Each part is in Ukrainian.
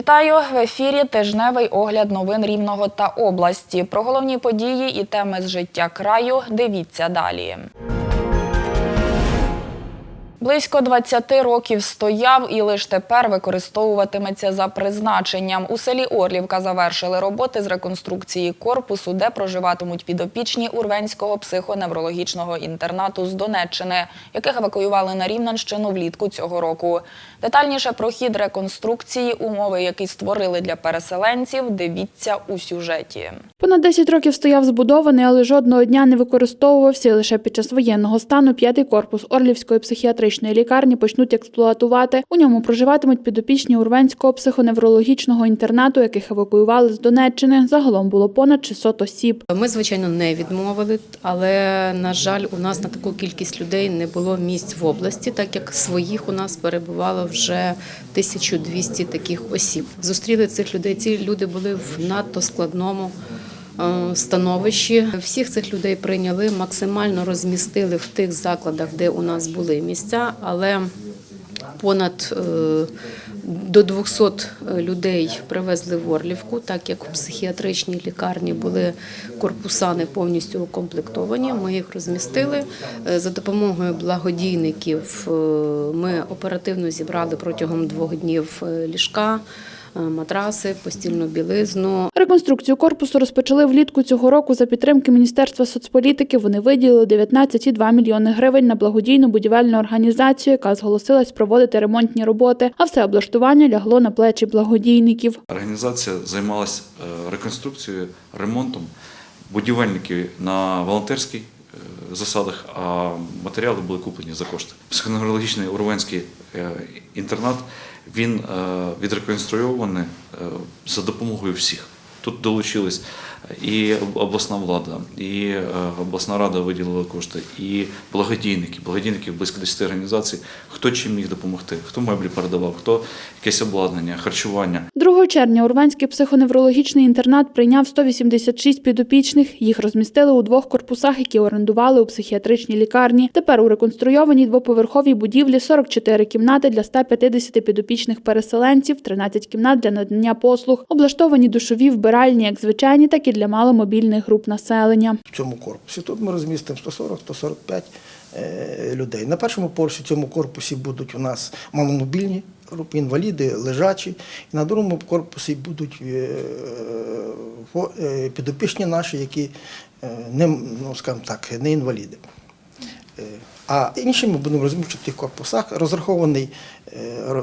Вітаю в ефірі тижневий огляд новин Рівного та області. Про головні події і теми з життя краю. Дивіться далі. Близько 20 років стояв і лише тепер використовуватиметься за призначенням. У селі Орлівка завершили роботи з реконструкції корпусу, де проживатимуть підопічні Урвенського психоневрологічного інтернату з Донеччини, яких евакуювали на Рівненщину влітку цього року. Детальніше про хід реконструкції, умови, які створили для переселенців, дивіться у сюжеті. Понад 10 років стояв збудований, але жодного дня не використовувався. Лише під час воєнного стану п'ятий корпус Орлівської психіатричної лікарні почнуть експлуатувати. У ньому проживатимуть підопічні Урвенського психоневрологічного інтернату, яких евакуювали з Донеччини. Загалом було понад 600 осіб. Ми, звичайно, не відмовили, але на жаль, у нас на таку кількість людей не було місць в області, так як своїх у нас перебувало вже 1200 таких осіб. Зустріли цих людей. Ці люди були в надто складному. Е, Становищі всіх цих людей прийняли, максимально розмістили в тих закладах, де у нас були місця, але понад е, до 200 людей привезли в Орлівку, так як в психіатричній лікарні були корпуса не повністю укомплектовані. Ми їх розмістили Е, за допомогою благодійників. е, Ми оперативно зібрали протягом двох днів е, ліжка, е, матраси, постільну білизну. Реконструкцію корпусу розпочали влітку цього року за підтримки Міністерства соцполітики. Вони виділили 19,2 мільйони гривень на благодійну будівельну організацію, яка зголосилась проводити ремонтні роботи. А все облаштування лягло на плечі благодійників. Організація займалась е, реконструкцією, ремонтом. Будівельники на волонтерських е, засадах, а матеріали були куплені за кошти. Психоневрологічний урвенський е, інтернат він е, відреконструйований е, за допомогою всіх. Тут долучились і обласна влада, і е, обласна рада виділила кошти, і благодійники. Благодійників близько 10 організацій. Хто чим міг допомогти, хто меблі передавав, хто якесь обладнання, харчування. 2 червня Урванський психоневрологічний інтернат прийняв 186 підопічних. Їх розмістили у двох корпусах, які орендували у психіатричній лікарні. Тепер у реконструйованій двоповерховій будівлі 44 кімнати для 150 підопічних переселенців, 13 кімнат для надання послуг, облаштовані душові вбиральні як звичайні, так і для маломобільних груп населення. в цьому корпусі. Тут ми розмістимо 140-145 е, людей. На першому поверсі в цьому корпусі будуть у нас маломобільні групи, інваліди, лежачі. І на другому корпусі будуть е, е, підопічні наші, які не, ну, скажімо так, не інваліди. А інші ми будемо розміщувати в тих корпусах. Розрахований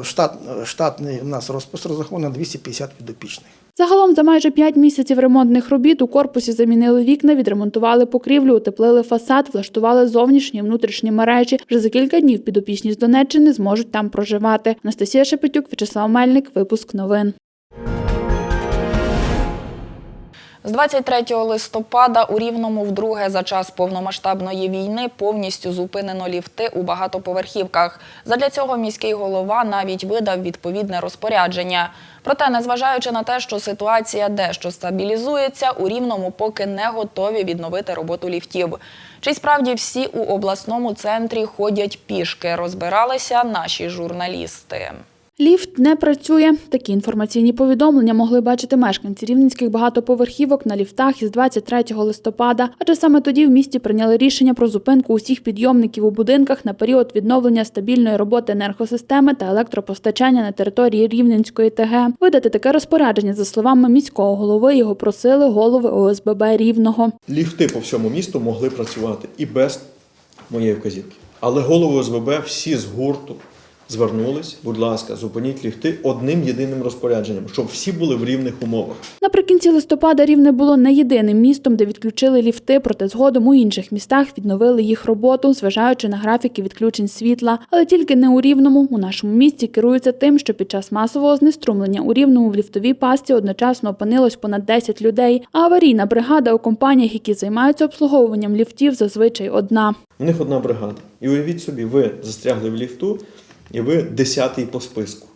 штат, штатний у нас розпис розрахований на 250 підопічних. Загалом за майже 5 місяців ремонтних робіт у корпусі замінили вікна, відремонтували покрівлю, утеплили фасад, влаштували зовнішні і внутрішні мережі. Вже за кілька днів підопічні з Донеччини зможуть там проживати. Анастасія Шепетюк, Вячеслав Мельник, випуск новин. З 23 листопада у Рівному вдруге за час повномасштабної війни повністю зупинено ліфти у багатоповерхівках. Задля цього міський голова навіть видав відповідне розпорядження. Проте, незважаючи на те, що ситуація дещо стабілізується, у Рівному поки не готові відновити роботу ліфтів. Чи справді всі у обласному центрі ходять пішки, розбиралися наші журналісти. Ліфт не працює. Такі інформаційні повідомлення могли бачити мешканці рівненських багатоповерхівок на ліфтах із 23 листопада. Адже саме тоді в місті прийняли рішення про зупинку усіх підйомників у будинках на період відновлення стабільної роботи енергосистеми та електропостачання на території Рівненської ТГ. Видати таке розпорядження, за словами міського голови, його просили голови ОСББ Рівного. ліфти по всьому місту могли працювати і без моєї вказівки. Але голови ОСББ всі з гурту звернулись, будь ласка, зупиніть ліфти одним єдиним розпорядженням, щоб всі були в рівних умовах. Наприкінці листопада Рівне було не єдиним містом, де відключили ліфти, проте згодом у інших містах відновили їх роботу, зважаючи на графіки відключень світла. Але тільки не у Рівному. У нашому місті керуються тим, що під час масового знеструмлення у Рівному в ліфтовій пасті одночасно опинилось понад 10 людей. А аварійна бригада у компаніях, які займаються обслуговуванням ліфтів, зазвичай одна. У них одна бригада. І уявіть собі, ви застрягли в ліфту, і ви десятий по списку.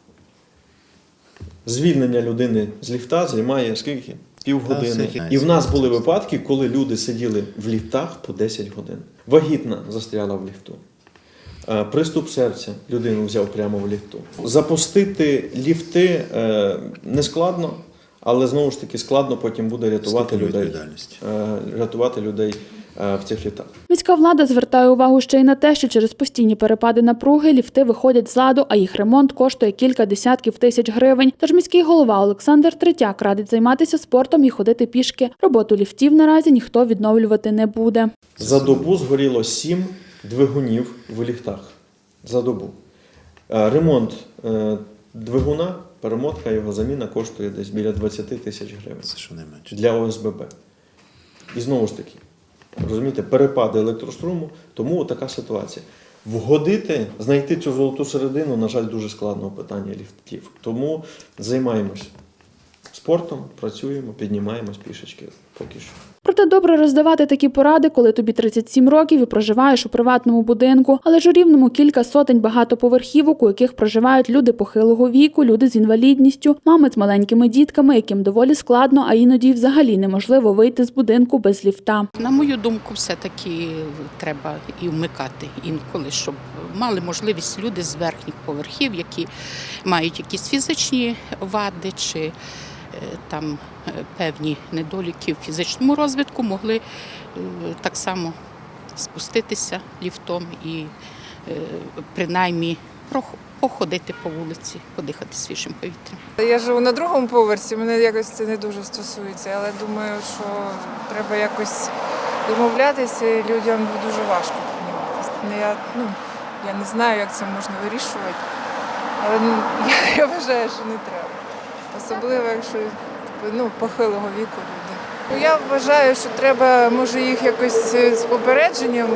Звільнення людини з ліфта займає скільки? Півгодини. І в нас були випадки, коли люди сиділи в ліфтах по 10 годин. Вагітна застряла в ліфту. Е, Приступ серця людину взяв прямо в ліфту. Запустити ліфти е, не складно, але знову ж таки складно потім буде рятувати людей, е, рятувати людей в цих ліфтах. Міська влада звертає увагу ще й на те, що через постійні перепади напруги ліфти виходять з ладу, а їх ремонт коштує кілька десятків тисяч гривень. Тож міський голова Олександр Третяк радить займатися спортом і ходити пішки. Роботу ліфтів наразі ніхто відновлювати не буде. За добу згоріло сім двигунів в ліфтах. За добу. Е, Ремонт е, двигуна, перемотка його заміна коштує десь біля 20 тисяч гривень Це що не менше. для ОСББ. І знову ж таки, розумієте, перепади електроструму, тому така ситуація. Вгодити, знайти цю золоту середину, на жаль, дуже складно у питанні ліфтів. Тому займаємось спортом, працюємо, піднімаємось пішечки поки що. Проте добре роздавати такі поради, коли тобі 37 років і проживаєш у приватному будинку, але ж у рівному кілька сотень багатоповерхівок, у яких проживають люди похилого віку, люди з інвалідністю, мами з маленькими дітками, яким доволі складно, а іноді й взагалі неможливо вийти з будинку без ліфта. На мою думку, все-таки треба і вмикати інколи, щоб мали можливість люди з верхніх поверхів, які мають якісь фізичні вади чи там е, певні недоліки в фізичному розвитку, могли е, так само спуститися ліфтом і е, принаймні походити по вулиці, подихати свіжим повітрям. Я живу на другому поверсі, мене якось це не дуже стосується, але думаю, що треба якось домовлятися, і людям дуже важко. Ну, Я, ну, я не знаю, як це можна вирішувати, але ну, я, я вважаю, що не треба. Особливо, якщо ну, похилого віку люди. Ну, Я вважаю, що треба, може, їх якось е, з попередженням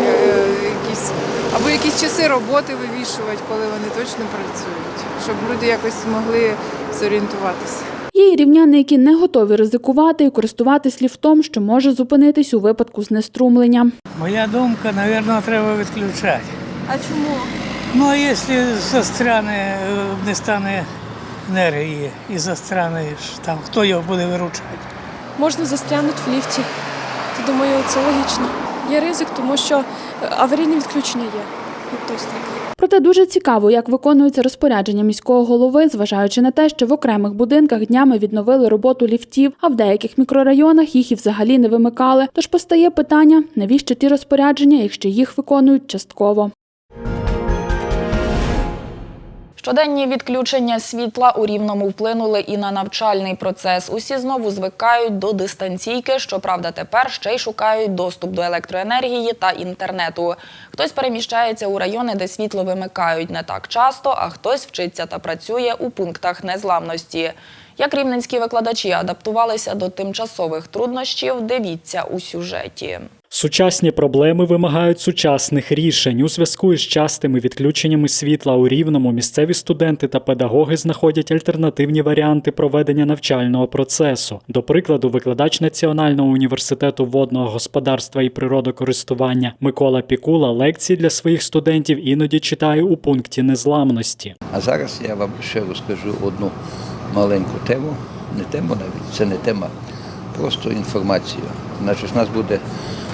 е, якісь, або якісь часи роботи вивішувати, коли вони точно працюють, щоб люди якось змогли зорієнтуватися. Є і рівняни, які не готові ризикувати і користуватись ліфтом, що може зупинитись у випадку знеструмлення. Моя думка, наверное, треба відключати. А чому? Ну, а якщо застряне, е, не стане енергії і застряне, ж там хто його буде виручати? можна застрянути в ліфті. То думаю, це логічно. Є ризик, тому що е, аварійне відключення є. Так. Проте дуже цікаво, як виконується розпорядження міського голови, зважаючи на те, що в окремих будинках днями відновили роботу ліфтів, а в деяких мікрорайонах їх і взагалі не вимикали. Тож постає питання, навіщо ті розпорядження, якщо їх виконують частково. Щоденні відключення світла у Рівному вплинули і на навчальний процес. Усі знову звикають до дистанційки, щоправда, тепер ще й шукають доступ до електроенергії та інтернету. Хтось переміщається у райони, де світло вимикають не так часто, а хтось вчиться та працює у пунктах незламності. Як рівненські викладачі адаптувалися до тимчасових труднощів, дивіться у сюжеті. Сучасні проблеми вимагають сучасних рішень. У зв'язку із частими відключеннями світла у Рівному місцеві студенти та педагоги знаходять альтернативні варіанти проведення навчального процесу. До прикладу, викладач Національного університету водного господарства і природокористування Микола Пікула лекції для своїх студентів іноді читає у пункті незламності. А зараз я вам ще розкажу одну маленьку тему. Не тему навіть, це не тема, просто інформацію. Значить, у нас буде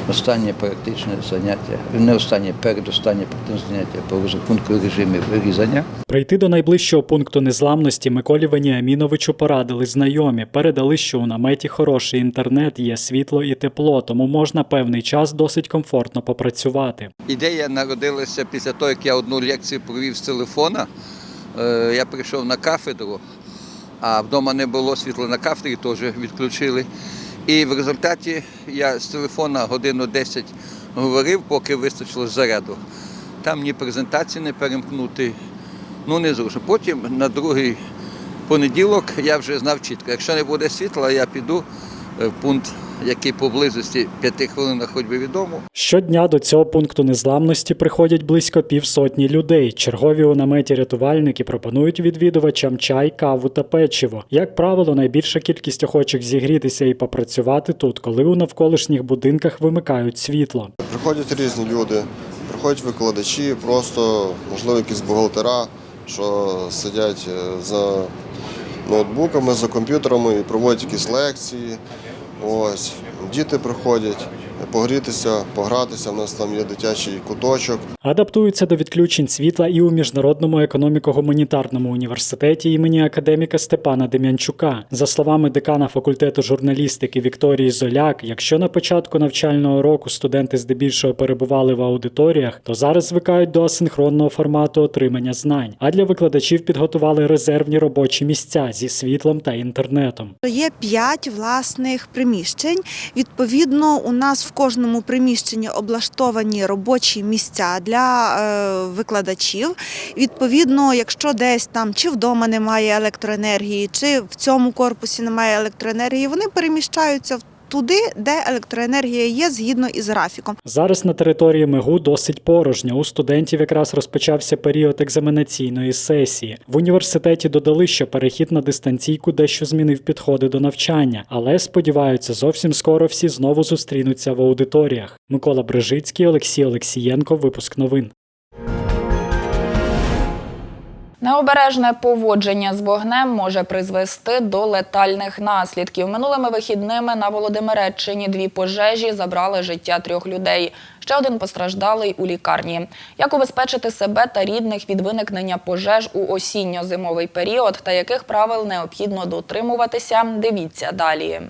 останнє практичне заняття, не останнє, передостаннє практичне заняття по розрахунку режимів різання. Прийти до найближчого пункту незламності Миколі Веніаміновичу порадили знайомі. Передали, що у наметі хороший інтернет, є світло і тепло, тому можна певний час досить комфортно попрацювати. Ідея народилася після того, як я одну лекцію провів з телефона. Е, Я прийшов на кафедру, а вдома не було світла на кафедрі, теж відключили. І в результаті я з телефона годину 10 говорив, поки вистачило заряду. Там ні презентації не перемкнути, ну не зручно. Потім на другий понеділок я вже знав чітко, якщо не буде світла, я піду е, в пункт, який поблизості 5 хвилин ходьби від дому. Щодня до цього пункту незламності приходять близько півсотні людей. Чергові у наметі рятувальники пропонують відвідувачам чай, каву та печиво. Як правило, найбільша кількість охочих зігрітися і попрацювати тут, коли у навколишніх будинках вимикають світло. Приходять різні люди, приходять викладачі, просто, можливо, якісь бухгалтера, що сидять е, за ноутбуками, за комп'ютерами і проводять якісь лекції. Ось, діти приходять, погрітися, погратися. У нас там є дитячий куточок. Адаптуються до відключень світла і у міжнародному економіко-гуманітарному університеті імені академіка Степана Дем'янчука. За словами декана факультету журналістики Вікторії Золяк, якщо на початку навчального року студенти здебільшого перебували в аудиторіях, то зараз звикають до асинхронного формату отримання знань. А для викладачів підготували резервні робочі місця зі світлом та інтернетом. Є п'ять власних приміщень. Відповідно, у нас в кожному приміщенні облаштовані робочі місця для е, викладачів. Відповідно, якщо десь там чи вдома немає електроенергії, чи в цьому корпусі немає електроенергії, вони переміщаються в- туди, де електроенергія є згідно із графіком. Зараз на території МИГУ досить порожньо. У студентів якраз розпочався період екзаменаційної сесії. В університеті додали, що перехід на дистанційку дещо змінив підходи до навчання, але сподіваються, зовсім скоро всі знову зустрінуться в аудиторіях. Микола Брижицький, Олексій Олексієнко. Випуск новин. Необережне поводження з вогнем може призвести до летальних наслідків. Минулими вихідними на Володимиреччині дві пожежі забрали життя трьох людей. Ще один постраждалий у лікарні. Як убезпечити себе та рідних від виникнення пожеж у осінньо-зимовий період та яких правил необхідно дотримуватися? Дивіться далі.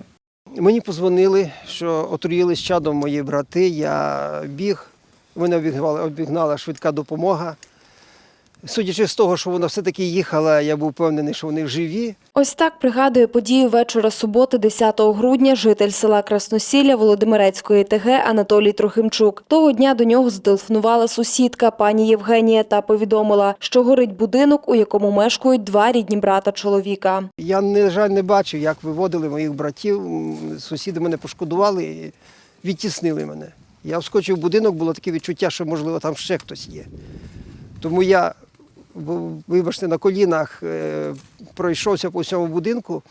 Мені позвонили, що отруїлись чадом мої брати. Я біг, мене обігнала швидка допомога. Судячи з того, що вона все-таки їхала, я був впевнений, що вони живі. Ось так пригадує подію вечора суботи, 10 грудня, житель села Красносілля Володимирецької ТГ Анатолій Трохимчук. Того дня до нього зателефонувала сусідка пані Євгенія та повідомила, що горить будинок, у якому мешкають два рідні брата чоловіка. Я, на жаль, не бачив, як виводили моїх братів. Сусіди мене пошкодували і відтіснили мене. Я вскочив в будинок, було таке відчуття, що, можливо, там ще хтось є. Тому я, вибачте, на колінах е, пройшовся по всьому будинку,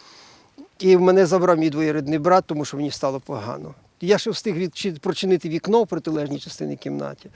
і мене забрав мій двоюрідний брат, тому що мені стало погано. Я ще встиг прочинити вікно в протилежній частині кімнаті.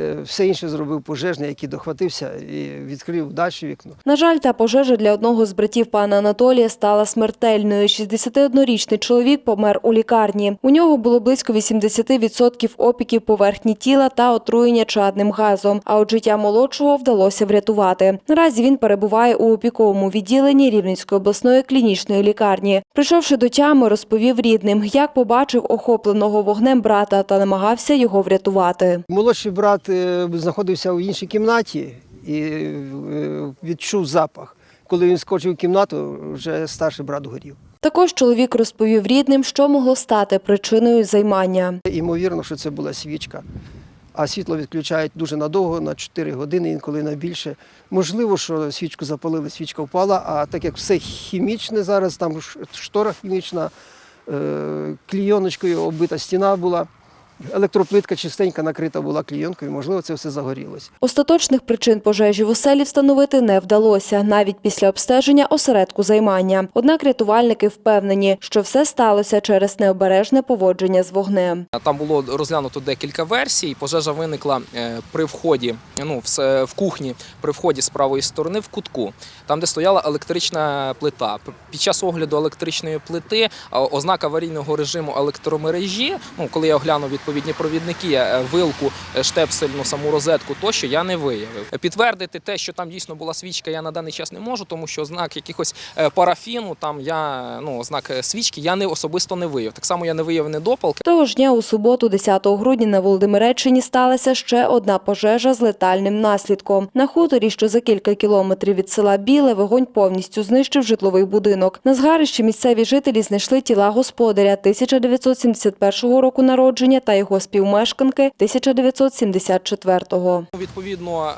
Е, Все інше зробив пожежний, який дохватився і відкрив далі вікно. На жаль, та пожежа для одного з братів пана Анатолія стала смертельною. 61-річний чоловік помер у лікарні. У нього було близько 80% опіків поверхні тіла та отруєння чадним газом. А от життя молодшого вдалося врятувати. Наразі він перебуває у опіковому відділенні Рівненської обласної клінічної лікарні. Прийшовши до тями, розповів рідним, як побачив охопленого вогнем брата та намагався його врятувати. Молодший брат знаходився в іншій кімнаті і е, відчув запах. Коли він скочив в кімнату, вже старший брат горів. Також чоловік розповів рідним, що могло стати причиною займання. Ймовірно, що це була свічка. А світло відключають дуже надовго, на 4 години, інколи на більше. Можливо, що свічку запалили, свічка впала, а так як все хімічне зараз, там штора хімічна, е, клійоночкою оббита стіна була, електроплитка чистенька накрита була клійонкою, можливо, це все загорілося. Остаточних причин пожежі в оселі встановити не вдалося, навіть після обстеження осередку займання. Однак рятувальники впевнені, що все сталося через необережне поводження з вогнем. Там було розглянуто декілька версій. Пожежа виникла е, при вході, ну, в, в кухні, при вході з правої сторони в кутку, там, де стояла електрична плита. Під час огляду електричної плити а, ознак аварійного режиму електромережі, ну, коли я оглянув відповідні провідники, е, вилку, е, штепсельну саму розетку, тощо я не виявив. Підтвердити те, що там дійсно була свічка, я на даний час не можу, тому що знак якихось е, парафіну, там я ну, знак свічки, я не особисто не виявив. Так само я не виявив недопалки. Того ж дня у суботу, 10 грудня, на Володимиреччині сталася ще одна пожежа з летальним наслідком. На хуторі, що за кілька кілометрів від села Біле, вогонь повністю знищив житловий будинок. На згарищі місцеві жителі знайшли тіла господаря 1971 року народження та його співмешканки 1974-го. Відповідно е,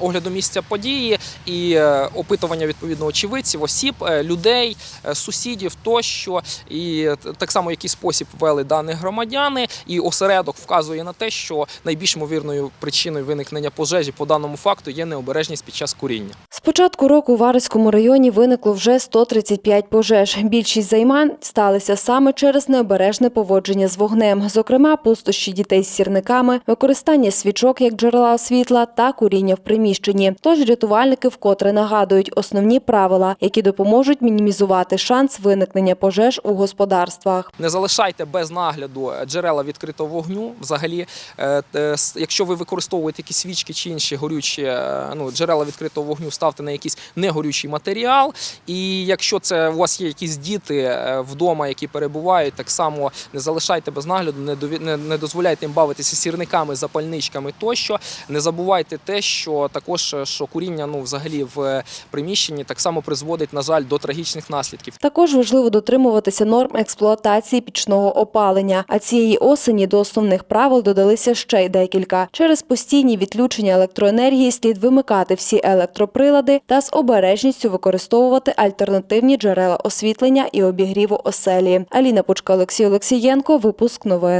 огляду місця події і е, опитування відповідно очевидців, осіб, е, людей, сусідів тощо, і так само який спосіб ввели даних громадяни. І осередок вказує на те, що найбільш ймовірною причиною виникнення пожежі по даному факту є необережність під час куріння. З початку року у Вариському районі виникло вже 135 пожеж. Більшість займань сталися саме через необережне поводження з вогнем, зокрема пустощі дітей з сірниками, використання свічок як джерела світла та куріння в приміщенні. Тож рятувальники вкотре нагадують основні правила, які допоможуть мінімізувати шанс виникнення пожеж у господарствах. Не залишайте без нагляду джерела відкритого вогню. Взагалі, Е, е, якщо ви використовуєте якісь свічки чи інші горючі е, ну, джерела відкритого вогню, ставте на якийсь негорючий матеріал. І якщо це у вас є якісь діти е, вдома, які перебувають, так само не залишайте без нагляду, не не, дозволяйте їм бавитися сірниками, запальничками тощо. Не забувайте те, що також е, що куріння ну, взагалі в приміщенні так само призводить, на жаль, до трагічних наслідків. Також важливо дотримуватися норм експлуатації пічного опалення. А цієї осені до основних правил додалися ще й декілька. Через постійні відключення електроенергії слід вимикати всі електроприлади та з обережністю використовувати альтернативні джерела освітлення і обігріву оселі. Аліна Пучка, Олексій Олексієнко. Випуск новин.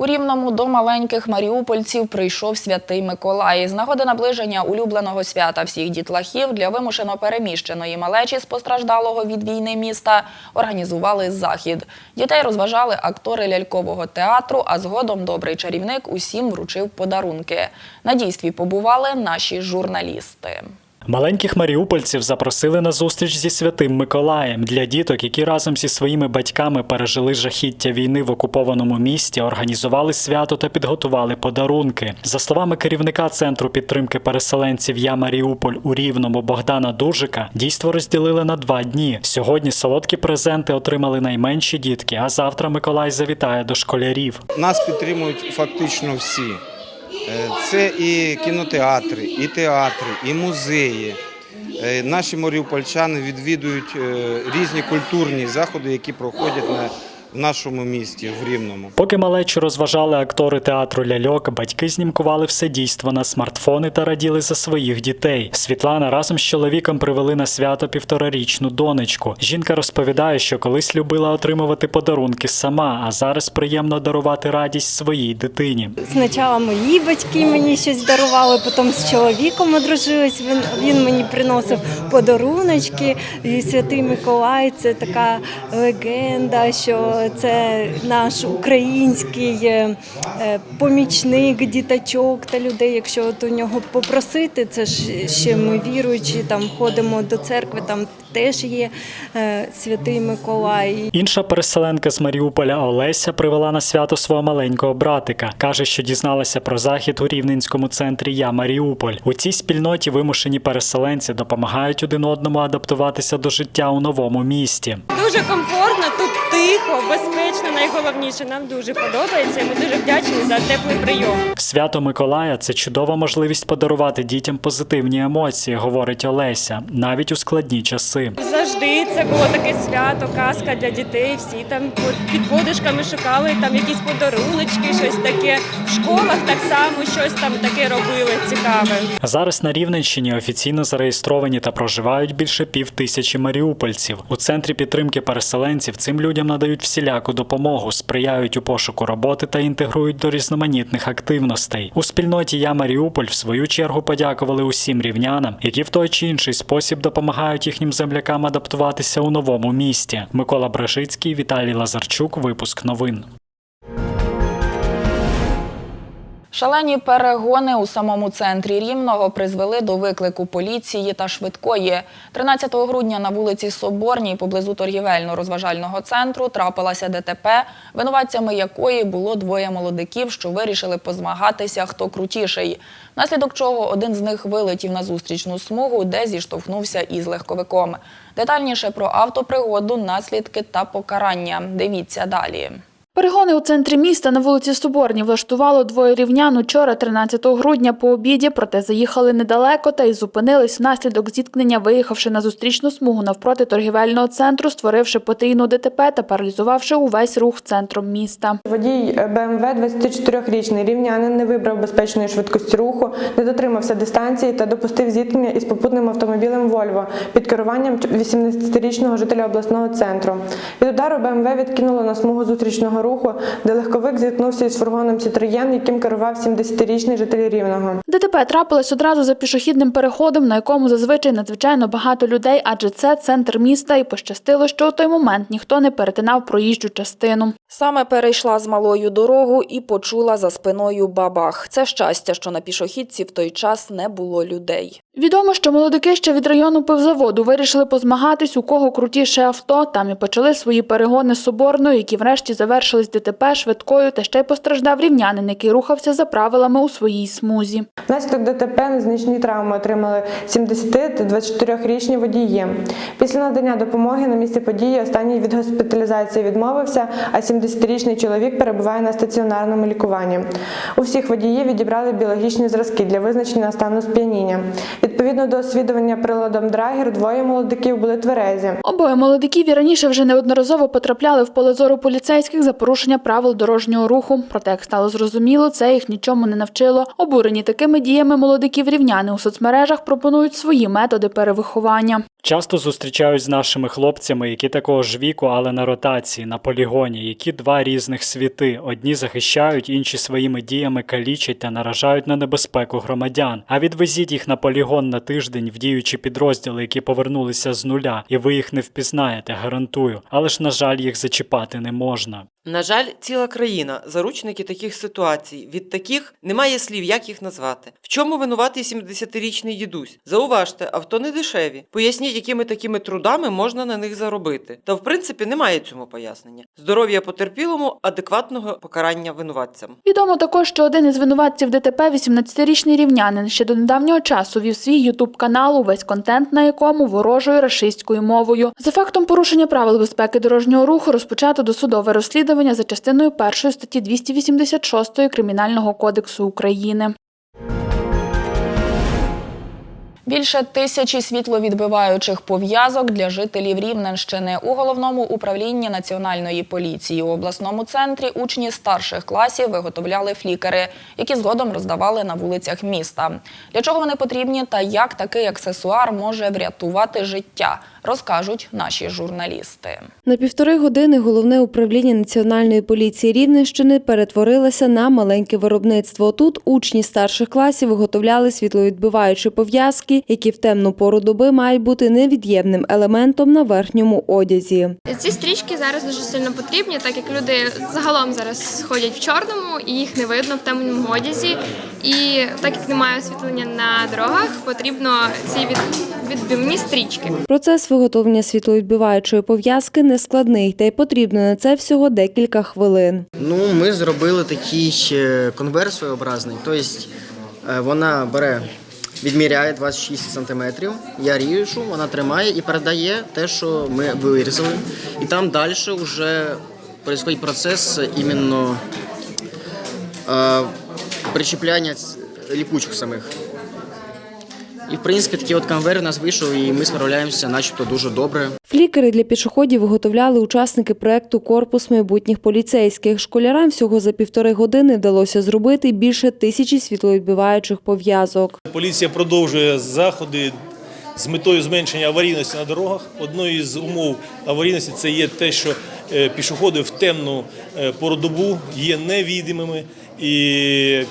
У Рівному до маленьких маріупольців прийшов святий Миколай. З нагоди наближення улюбленого свята всіх дітлахів для вимушено переміщеної малечі з постраждалого від війни міста організували захід. Дітей розважали актори лялькового театру, а згодом добрий чарівник усім вручив подарунки. На дійстві побували наші журналісти. Маленьких маріупольців запросили на зустріч зі святим Миколаєм для діток, які разом зі своїми батьками пережили жахіття війни в окупованому місті, організували свято та підготували подарунки. За словами керівника центру підтримки переселенців Я Маріуполь у Рівному Богдана Дужика, дійство розділили на два дні. Сьогодні солодкі презенти отримали найменші дітки, а завтра Миколай завітає до школярів. Нас підтримують фактично всі. Е, Це і кінотеатри, і театри, і музеї. Е, Наші морівпольчани відвідують е, різні культурні заходи, які проходять на в нашому місті, в Рівному. Поки малечу розважали актори театру ляльок, батьки знімкували все дійство на смартфони та раділи за своїх дітей. Світлана разом з чоловіком привели на свято півторарічну донечку. Жінка розповідає, що колись любила отримувати подарунки сама, а зараз приємно дарувати радість своїй дитині. Спочатку мої батьки мені щось дарували, потім з чоловіком одружились. Він, він мені приносив подаруночки. І Святий Миколай це така легенда, що це наш український е, е, помічник діточок та людей. Якщо от у нього попросити, це ж ще ми віруючі, там ходимо до церкви, там теж є е, Святий Миколай. Інша переселенка з Маріуполя Олеся привела на свято свого маленького братика. каже, що дізналася про захід у рівненському центрі Я Маріуполь. У цій спільноті вимушені переселенці допомагають один одному адаптуватися до життя у новому місті. Дуже комфортно, тут тихо, безпечно, найголовніше. Нам дуже подобається. і Ми дуже вдячні за теплий прийом. Свято Миколая це чудова можливість подарувати дітям позитивні емоції, говорить Олеся, навіть у складні часи. Завжди це було таке свято, казка для дітей. Всі там під подушками шукали там якісь подаруночки, щось таке. В школах так само щось там таке робили цікаве. Зараз на Рівненщині офіційно зареєстровані та проживають більше пів тисячі маріупольців. У центрі підтримки переселенців цим людям надають всіляку допомогу, сприяють у пошуку роботи та інтегрують до різноманітних активностей. У спільноті Я Маріуполь в свою чергу подякували усім рівнянам, які в той чи інший спосіб допомагають їхнім землякам адаптуватися у новому місті. Микола Бражицький, Віталій Лазарчук. Випуск новин. Шалені перегони у самому центрі Рівного призвели до виклику поліції та швидкої. 13 грудня на вулиці Соборній поблизу торгівельно-розважального центру трапилася ДТП, винуватцями якої було двоє молодиків, що вирішили позмагатися, хто крутіший. Внаслідок чого один з них вилетів на зустрічну смугу, де зіштовхнувся із легковиком. Детальніше про автопригоду, наслідки та покарання. Дивіться далі. Перегони у центрі міста на вулиці Соборній влаштувало двоє рівнян учора, 13 грудня, по обіді, проте заїхали недалеко та й зупинились внаслідок зіткнення, виїхавши на зустрічну смугу навпроти торгівельного центру, створивши потрійну ДТП та паралізувавши увесь рух центром міста. Водій БМВ 24-річний рівнянин не вибрав безпечної швидкості руху, не дотримався дистанції та допустив зіткнення із попутним автомобілем Вольво під керуванням 80-річного жителя обласного центру. Від удару БМВ відкинуло на смугу зустрічного руху руху, де легковик зіткнувся із фургоном Citroën, яким керував 70-річний житель Рівного. ДТП трапилось одразу за пішохідним переходом, на якому зазвичай надзвичайно багато людей, адже це центр міста, і пощастило, що у той момент ніхто не перетинав проїжджу частину. Саме перейшла з малою дорогу і почула за спиною бабах. Це щастя, що на пішохідці в той час не було людей. Відомо, що молодики ще від району пивзаводу вирішили позмагатись, у кого крутіше авто. Там і почали свої перегони з соборною, які врешті завершились ДТП швидкою, та ще й постраждав рівнянин, який рухався за правилами у своїй смузі. Внаслідок ДТП незначні травми отримали 70 та 24-річні водії. Після надання допомоги на місці події останній від госпіталізації відмовився, а 70-річний чоловік перебуває на стаціонарному лікуванні. У всіх водіїв відібрали біологічні зразки для визначення стану сп'яніння. Відповідно до освідування приладом Драгер, двоє молодиків були тверезі. Обоє молодиків і раніше вже неодноразово потрапляли в поле зору поліцейських за порушення правил дорожнього руху. Проте, як стало зрозуміло, це їх нічому не навчило. Обурені такими діями молодиків рівняни у соцмережах пропонують свої методи перевиховання. Часто зустрічаюсь з нашими хлопцями, які такого ж віку, але на ротації, на полігоні, які два різних світи. Одні захищають, інші своїми діями калічать та наражають на небезпеку громадян. А відвезіть їх на полігон на тиждень в діючі підрозділи, які повернулися з нуля, і ви їх не впізнаєте, гарантую. Але ж, на жаль, їх зачіпати не можна. На жаль, ціла країна заручники таких ситуацій. Від таких немає слів, як їх назвати. В чому винуватий 70-річний дідусь? Зауважте, авто не дешеві. Поясніть, якими такими трудами можна на них заробити. Та в принципі немає цьому пояснення. Здоров'я потерпілому, адекватного покарання винуватцям. Відомо також, що один із винуватців ДТП, 18-річний рівнянин, ще до недавнього часу вів свій ютуб канал, увесь контент на якому ворожою рашистською мовою. За фактом порушення правил безпеки дорожнього руху розпочато досудове розслідування за частиною першої статті 286 Кримінального кодексу України. Більше тисячі світловідбиваючих пов'язок для жителів Рівненщини у головному управлінні національної поліції у обласному центрі учні старших класів виготовляли флікери, які згодом роздавали на вулицях міста. Для чого вони потрібні та як такий аксесуар може врятувати життя, розкажуть наші журналісти. На півтори години головне управління Національної поліції Рівненщини перетворилося на маленьке виробництво. Тут учні старших класів виготовляли світловідбиваючі пов'язки, які в темну пору доби мають бути невід'ємним елементом на верхньому одязі. Ці стрічки зараз дуже сильно потрібні, так як люди загалом зараз ходять в чорному і їх не видно в темному одязі. І так як немає освітлення на дорогах, потрібно ці від, відбивні стрічки. Процес виготовлення світловідбиваючої пов'язки нескладний, та й потрібно на це всього декілька хвилин. Ну, ми зробили такий конверт своєобразний. Тобто е, вона бере, відміряє 26 см, я ріжу, вона тримає і передає те, що ми вирізали. І там далі вже відбувається процес іменно е, причіпляння ліпучих самих. І в принципі такий от конвейер у нас вийшов, і ми справляємося начебто дуже добре. Флікери для пішоходів виготовляли учасники проекту Корпус майбутніх поліцейських. Школярам всього за півтори години вдалося зробити більше тисячі світловідбиваючих пов'язок. Поліція продовжує заходи з метою зменшення аварійності на дорогах. Одною з умов аварійності це є те, що е, пішоходи в темну е, пору добу є невідимими і е,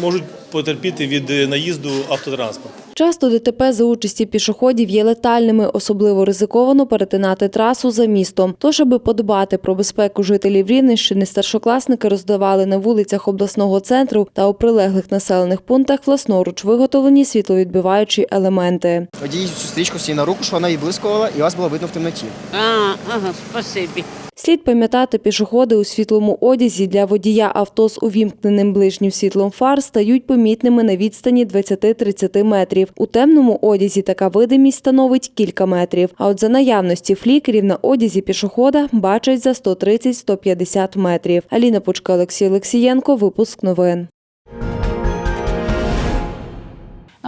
можуть потерпіти від е, наїзду автотранспорту. Часто ДТП за участі пішоходів є летальними, особливо ризиковано перетинати трасу за містом. Тож, аби подбати про безпеку жителів Рівненщини, старшокласники роздавали на вулицях обласного центру та у прилеглих населених пунктах власноруч виготовлені світловідбиваючі елементи. Одій цю стрічку собі на руку, щоб вона відблискувала і вас було видно в темноті. А, ага, спасибі. Слід пам'ятати, пішоходи у світлому одязі для водія авто з увімкненим ближнім світлом фар стають помітними на відстані 20-30 метрів. У темному одязі така видимість становить кілька метрів. А от за наявності флікерів на одязі пішохода бачать за 130-150 метрів. Аліна Пучка, Олексій Олексієнко. Випуск новин.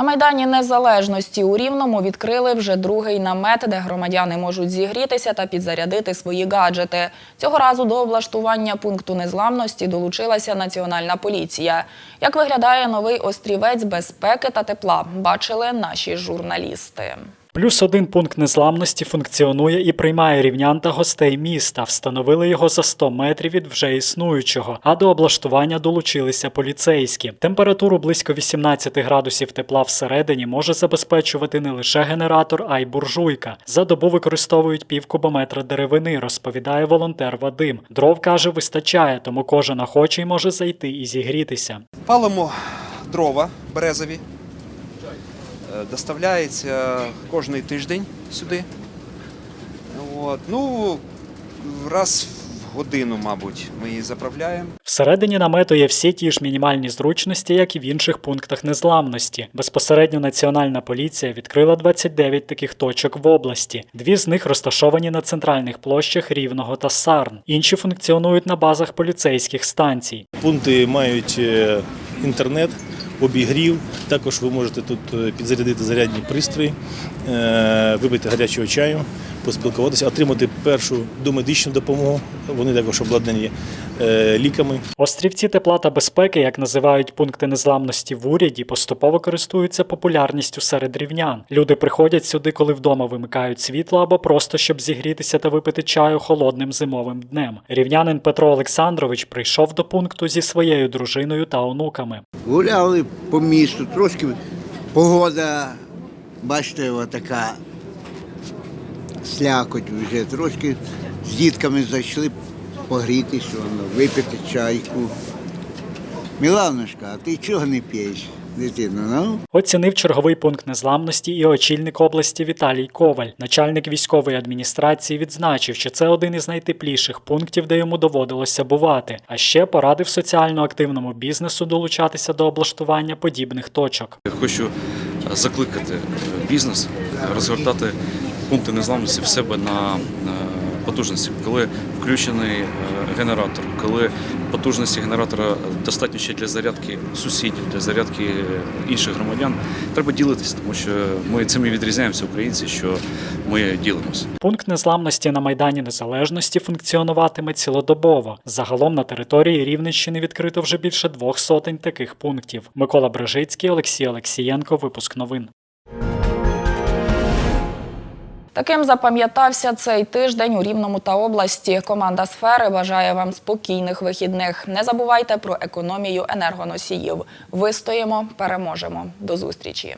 На Майдані Незалежності у Рівному відкрили вже другий намет, де громадяни можуть зігрітися та підзарядити свої гаджети. Цього разу до облаштування пункту незламності долучилася Національна поліція. Як виглядає новий острівець безпеки та тепла, бачили наші журналісти. Плюс один пункт незламності функціонує і приймає рівнян та гостей міста. Встановили його за 100 метрів від вже існуючого, а до облаштування долучилися поліцейські. Температуру близько 18 градусів тепла всередині може забезпечувати не лише генератор, а й буржуйка. За добу використовують пів кубометра деревини, розповідає волонтер Вадим. Дров каже, вистачає, тому кожен охочий може зайти і зігрітися. Палимо дрова березові. Доставляється кожний тиждень сюди. От. Ну, раз в годину, мабуть, ми її заправляємо. Всередині намету є всі ті ж мінімальні зручності, як і в інших пунктах незламності. Безпосередньо Національна поліція відкрила 29 таких точок в області. Дві з них розташовані на центральних площах Рівного та Сарн. Інші функціонують на базах поліцейських станцій. Пункти мають е, інтернет, обігрів. Також ви можете тут е, підзарядити зарядні пристрої, е, випити гарячого чаю, поспілкуватися, отримати першу домедичну допомогу. Вони також обладнані е, ліками. Острівці тепла та безпеки, як називають пункти незламності в уряді, поступово користуються популярністю серед рівнян. Люди приходять сюди, коли вдома вимикають світло або просто щоб зігрітися та випити чаю холодним зимовим днем. Рівнянин Петро Олександрович прийшов до пункту зі своєю дружиною та онуками. Гуляли по місту, трошки погода, бачите, така слякоть вже, трошки з дітками зайшли погрітися, воно, випити чайку. Міланочка, а ти чого не п'єш, дитина? Ну? Оцінив черговий пункт незламності і очільник області Віталій Коваль. Начальник військової адміністрації відзначив, що це один із найтепліших пунктів, де йому доводилося бувати. А ще порадив соціально активному бізнесу долучатися до облаштування подібних точок. Хочу закликати бізнес розгортати пункти незламності в себе на е, потужності, коли включений е, генератор, коли потужності генератора достатньо ще для зарядки сусідів, для зарядки інших громадян. Треба ділитися, тому що ми цим і відрізняємося, українці, що ми ділимося. Пункт незламності на Майдані Незалежності функціонуватиме цілодобово. Загалом на території Рівненщини відкрито вже більше двох сотень таких пунктів. Микола Брежицький, Олексій Олексієнко. Випуск новин. Таким запам'ятався цей тиждень у Рівному та області. Команда сфери бажає вам спокійних вихідних. Не забувайте про економію енергоносіїв. Вистоїмо, переможемо. До зустрічі.